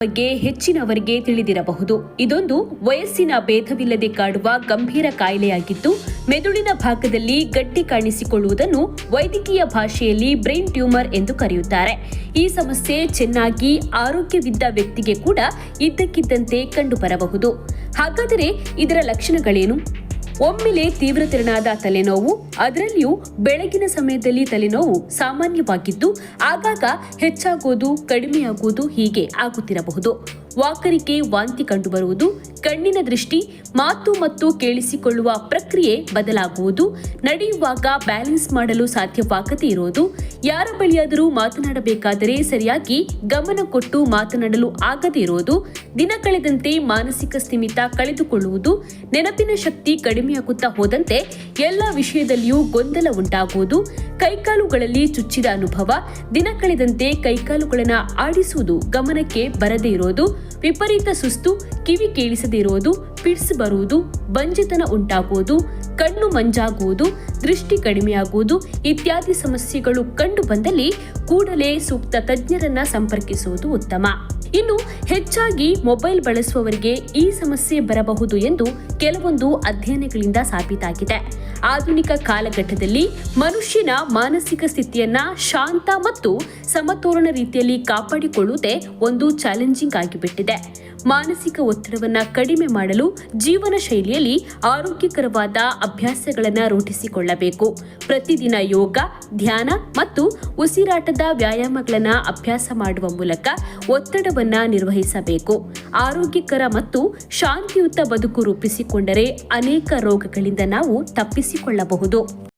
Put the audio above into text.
ಬಗ್ಗೆ ಹೆಚ್ಚಿನವರಿಗೆ ತಿಳಿದಿರಬಹುದು. ಇದೊಂದು ವಯಸ್ಸಿನ ಭೇದವಿಲ್ಲದೆ ಕಾಡುವ ಗಂಭೀರ ಕಾಯಿಲೆಯಾಗಿದ್ದು, ಮೆದುಳಿನ ಭಾಗದಲ್ಲಿ ಗಟ್ಟಿ ಕಾಣಿಸಿಕೊಳ್ಳುವುದನ್ನು ವೈದ್ಯಕೀಯ ಭಾಷೆಯಲ್ಲಿ ಬ್ರೈನ್ ಟ್ಯೂಮರ್ ಎಂದು ಕರೆಯುತ್ತಾರೆ. ಈ ಸಮಸ್ಯೆ ಚೆನ್ನಾಗಿ ಆರೋಗ್ಯವಿದ್ದ ವ್ಯಕ್ತಿಗೆ ಕೂಡ ಇದ್ದಕ್ಕಿದ್ದಂತೆ ಕಂಡುಬರಬಹುದು. ಹಾಗಾದರೆ ಇದರ ಲಕ್ಷಣಗಳೇನು? ಒಮ್ಮೆಲೆ ತೀವ್ರ ತಿರಣಾದ ತಲೆನೋವು ಅದರಲ್ಲಿಯೂ ಬೆಳಗಿನ ಸಮಯದಲ್ಲಿ ತಲೆನೋವು ಸಾಮಾನ್ಯವಾಗಿದ್ದು ಆಗಾಗ ಹೆಚ್ಚಾಗುವುದು ಕಡಿಮೆಯಾಗುವುದು ಹೀಗೆ ಆಗುತ್ತಿರಬಹುದು. ವಾಕರಿಕೆ ವಾಂತಿ ಕಂಡುಬರುವುದು, ಕಣ್ಣಿನ ದೃಷ್ಟಿ, ಮಾತು ಮತ್ತು ಕೇಳಿಸಿಕೊಳ್ಳುವ ಪ್ರಕ್ರಿಯೆ ಬದಲಾಗುವುದು, ನಡೆಯುವಾಗ ಬ್ಯಾಲೆನ್ಸ್ ಮಾಡಲು ಸಾಧ್ಯವಾಗದೇ ಇರುವುದು, ಯಾರ ಬಳಿಯಾದರೂ ಮಾತನಾಡಬೇಕಾದರೆ ಸರಿಯಾಗಿ ಗಮನ ಕೊಟ್ಟು ಮಾತನಾಡಲು ಆಗದೇ ಇರುವುದು, ದಿನ ಕಳೆದಂತೆ ಮಾನಸಿಕ ಸ್ಥಿಮಿತ ಕಳೆದುಕೊಳ್ಳುವುದು, ನೆನಪಿನ ಶಕ್ತಿ ಕಡಿಮೆಯಾಗುತ್ತಾ ಹೋದಂತೆ ಎಲ್ಲ ವಿಷಯದಲ್ಲಿಯೂ ಗೊಂದಲ ಉಂಟಾಗುವುದು ಕೈಕಾಲುಗಳಲ್ಲಿ ಚುಚ್ಚಿದ ಅನುಭವ, ದಿನ ಕಳೆದಂತೆ ಕೈಕಾಲುಗಳನ್ನು ಆಡಿಸುವುದು ಗಮನಕ್ಕೆ ಬರದೇ ಇರೋದು, ವಿಪರೀತ ಸುಸ್ತು ಕಿವಿ ಕೇಳಿಸದೇ ಇರೋದು, ಪಿಡ್ಸ್ ಬರುವುದು, ಬಂಜೆತನ ಉಂಟಾಗುವುದು ಕಣ್ಣು ಮಂಜಾಗುವುದು, ದೃಷ್ಟಿ ಕಡಿಮೆಯಾಗುವುದು ಇತ್ಯಾದಿ ಸಮಸ್ಯೆಗಳು ಕಂಡು ಬಂದಲ್ಲಿ ಕೂಡಲೇ ಸೂಕ್ತ ತಜ್ಞರನ್ನ ಸಂಪರ್ಕಿಸುವುದು ಉತ್ತಮ. ಇನ್ನು ಹೆಚ್ಚಾಗಿ ಮೊಬೈಲ್ ಬಳಸುವವರಿಗೆ ಈ ಸಮಸ್ಯೆ ಬರಬಹುದು ಎಂದು ಕೆಲವೊಂದು ಅಧ್ಯಯನಗಳಿಂದ ಸಾಬೀತಾಗಿದೆ. ಆಧುನಿಕ ಕಾಲಘಟ್ಟದಲ್ಲಿ ಮನುಷ್ಯನ ಮಾನಸಿಕ ಸ್ಥಿತಿಯನ್ನ ಶಾಂತ ಮತ್ತು ಸಮತೋಲನ ರೀತಿಯಲ್ಲಿ ಕಾಪಾಡಿಕೊಳ್ಳುವುದೇ ಒಂದು ಚಾಲೆಂಜಿಂಗ್ ಆಗಿಬಿಟ್ಟಿದೆ. ಮಾನಸಿಕ ಒತ್ತಡವನ್ನು ಕಡಿಮೆ ಮಾಡಲು ಜೀವನ ಶೈಲಿಯಲ್ಲಿ ಆರೋಗ್ಯಕರವಾದ ಅಭ್ಯಾಸಗಳನ್ನು ರೂಢಿಸಿಕೊಳ್ಳಬೇಕು. ಪ್ರತಿದಿನ ಯೋಗ, ಧ್ಯಾನ ಮತ್ತು ಉಸಿರಾಟದ ವ್ಯಾಯಾಮಗಳನ್ನು ಅಭ್ಯಾಸ ಮಾಡುವ ಮೂಲಕ ಒತ್ತಡವನ್ನು ನಿರ್ವಹಿಸಬೇಕು. ಆರೋಗ್ಯಕರ ಮತ್ತು ಶಾಂತಿಯುತ ಬದುಕು ರೂಪಿಸಿಕೊಂಡರೆ ಅನೇಕ ರೋಗಗಳಿಂದ ನಾವು ತಪ್ಪಿಸಿಕೊಳ್ಳಬಹುದು.